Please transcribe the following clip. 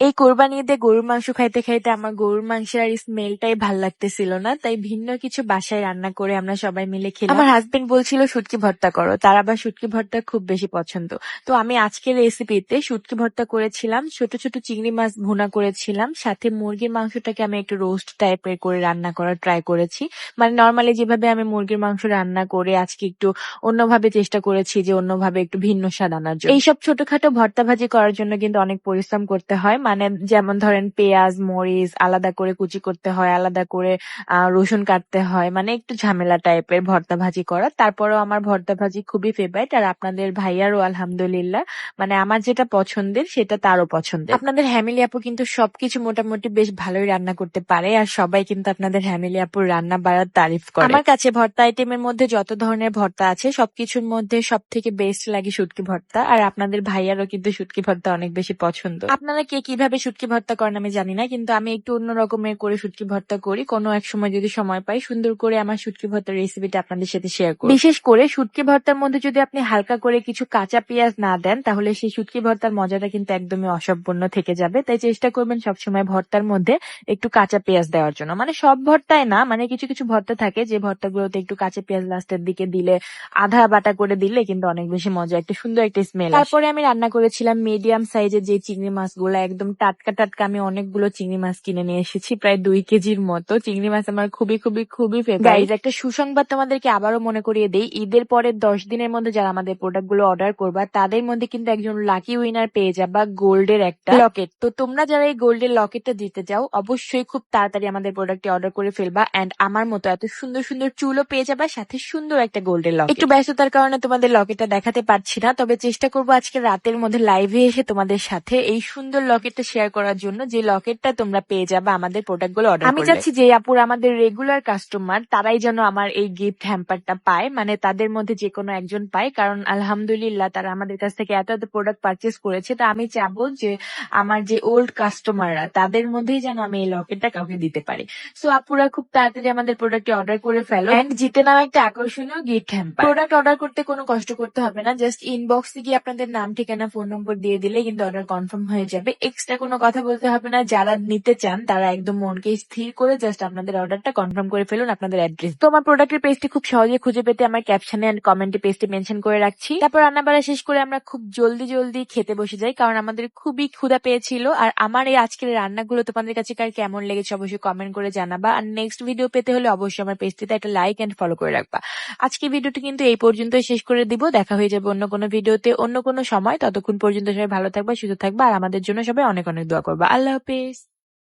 এই কোরবানি ঈদে গরুর মাংস খাইতে খাইতে আমার গরুর মাংসের আর স্মেলটাই ভালো লাগতেছিল না, তাই ভিন্ন কিছু বাসায় রান্না করে আমরা সবাই মিলে খেলাম। আমার হাজবেন্ড বলছিল, শুটকি ভর্তা করো। তার আবার শুটকি ভর্তা খুব বেশি পছন্দ। তো আমি আজকের রেসিপিতে শুটকি ভর্তা করেছিলাম, ছোট ছোট চিংড়ি মাছ ভুনা করেছিলাম, সাথে মুরগির মাংসটাকে আমি একটু রোস্ট টাইপের করে রান্না করার ট্রাই করেছি। মানে নর্মালি যেভাবে আমি মুরগির মাংস রান্না করে আজকে একটু অন্যভাবে চেষ্টা করেছি যে অন্যভাবে একটু ভিন্ন স্বাদ আনার জন্য। এইসব ছোটখাটো ভর্তা ভাজি করার জন্য কিন্তু অনেক পরিশ্রম করতে হয়। মানে যেমন ধরেন পেঁয়াজ, মরিচ আলাদা করে কুচি করতে হয়, আলাদা করে রসুন কাটতে হয় মানে একটু ঝামেলা টাইপের ভর্তা ভাজি করা। তারপরেও আমার ভর্তা ভাজি খুবই ফেভারিট আর আপনাদের ভাইয়ারও আলহামদুলিল্লাহ। মানে আমার যেটা পছন্দের সেটা তারও পছন্দের। আপনাদের হ্যামিলি আপু কিন্তু সবকিছু মোটামুটি বেশ ভালোই রান্না করতে পারে আর সবাই কিন্তু আপনাদের হ্যামিলি আপুর রান্না বাড়ার তারিফ করে। আমার কাছে ভর্তা আইটেমের মধ্যে যত ধরনের ভর্তা আছে সবকিছুর মধ্যে সব থেকে বেস্ট লাগে শুটকি ভর্তা আর আপনাদের ভাইয়ারও কিন্তু শুটকি ভর্তা অনেক বেশি পছন্দ। আপনারা কে কীভাবে শুটকি ভর্তা করেন আমি জানি না, কিন্তু আমি একটু অন্য রকমের করে শুটকি ভর্তা করি। কোনো এক সময় যদি সময় পাই, সুন্দর করে আমার শুটকি ভর্তার রেসিপিটা আপনাদের সাথে শেয়ার করি বিশেষ করে শুটকি ভর্তার মধ্যে যদি আপনি হালকা করে কিছু কাঁচা পেঁয়াজ না দেন, তাহলে সেই শুটকি ভর্তার মজাটা কিন্তু একদমই অসম্পূর্ণ থেকে যাবে। তাই চেষ্টা করবেন সবসময় ভর্তার মধ্যে একটু কাঁচা পেঁয়াজ দেওয়ার জন্য। মানে সব ভর্তায় না মানে কিছু কিছু ভর্তা থাকে যে ভর্তাগুলোতে একটু কাঁচা পেঁয়াজ লাস্টের দিকে দিলে, আধা বাটা করে দিলে কিন্তু অনেক বেশি মজা একটা সুন্দর একটা স্মেল তারপরে আমি রান্না করেছিলাম মিডিয়াম সাইজের যে চিংড়ি মাছগুলো, একদম টাটকা টাটকা আমি অনেকগুলো চিংড়ি মাছ কিনে নিয়ে এসেছি, প্রায় দুই কেজির মতো। চিংড়ি মাছ আমার খুবই খুবই খুবই ফেভারিট একটা সুসংবাদ তোমাদেরকে আবারও মনে করিয়ে দেই। ঈদের পরের দশ দিনের মধ্যে যারা আমাদের প্রোডাক্টগুলো অর্ডার করবা, তাদের মধ্যে কিন্তু একজন লাকি উইনার পেয়ে যাবা গোল্ডের একটা লকেট তো তোমরা যারা এই গোল্ডের লকেটটা দিতে চাও অবশ্যই খুব তাড়াতাড়ি আমাদের প্রোডাক্টটি অর্ডার করে ফেলবা এন্ড আমার মতো এত সুন্দর সুন্দর চুলও পেয়ে যাবা, সাথে সুন্দর একটা গোল্ডের লকেট একটু ব্যস্ততার কারণে তোমাদের লকেটটা দেখাতে পারছি না, তবে চেষ্টা করব আজকে রাতের মধ্যে লাইভে এসে তোমাদের সাথে এই সুন্দর লকেটটা শেয়ার করার জন্য যে লকেটটা তোমরা পেয়ে যাবে আমাদের প্রোডাক্টগুলো অর্ডার আমি চাচ্ছি যে আপুর আমাদের রেগুলার কাস্টমার তারাই যেন আমার এই গিফট হ্যাম্পারটা পায় মানে তাদের মধ্যে যে কোনো একজন পায় কারণ আলহামদুলিল্লাহ তারা আমাদের কাছ থেকে এত এত প্রোডাক্ট পারচেস করেছে। তা আমি চাবো যে আমার যে ওল্ড কাস্টমাররা তাদের মধ্যেই যেন আমি এই লকেটটা কাউকে দিতে পারি। সো আপুরা খুব তাড়াতাড়ি আমাদের প্রোডাক্ট অর্ডার করে ফেলো। এন্ড জিতে নাও একটা আকর্ষণীয় গিফট হ্যাম্পার প্রোডাক্ট অর্ডার করতে কোনো কষ্ট করতে হবে না। জাস্ট ইনবক্সে গিয়ে আপনাদের নাম ঠিকানা ফোন নম্বর দিয়ে দিলে কিন্তু অর্ডার কনফার্ম হয়ে যাবে। এক্সট্রা কোনো কথা বলতে হবে না। যারা নিতে চান, তারা একদম মনকে স্থির করে জাস্ট আপনাদের অর্ডারটা কনফার্ম করে ফেলুন, আপনাদের অ্যাড্রেস তো আমার প্রোডাক্টের পেজটি খুব সহজে খুঁজে পেতে আমার ক্যাপশনে এন্ড কমেন্টে পেজটি মেনশন করে রাখছি। তারপর রান্না বাড়া শেষ করে আমরা খুব জলদি জলদি খেতে বসে যাই, কারণ আমাদের খুবই ক্ষুধা পেয়েছিল। আর আমার এই আজকের রান্নাগুলো তোমাদের কাছে কার কেমন লেগেছে অবশ্যই কমেন্ট করে জানাবা। আর নেক্সট ভিডিও পেতে হলে অবশ্যই আমার পেজটিতে একটা লাইক এন্ড ফলো করে রাখবা। আজকে ভিডিওটি কিন্তু এই পর্যন্তই শেষ করে দিব। দেখা হয়ে যাবে অন্য কোনো ভিডিওতে অন্য কোনো সময়। ততক্ষণ পর্যন্ত সবাই ভালো থাকবা, সুস্থ থাকবা। আর আমাদের জন্য সবাই অনেক অনেক দোয়া করব। আল্লাহ হাফেজ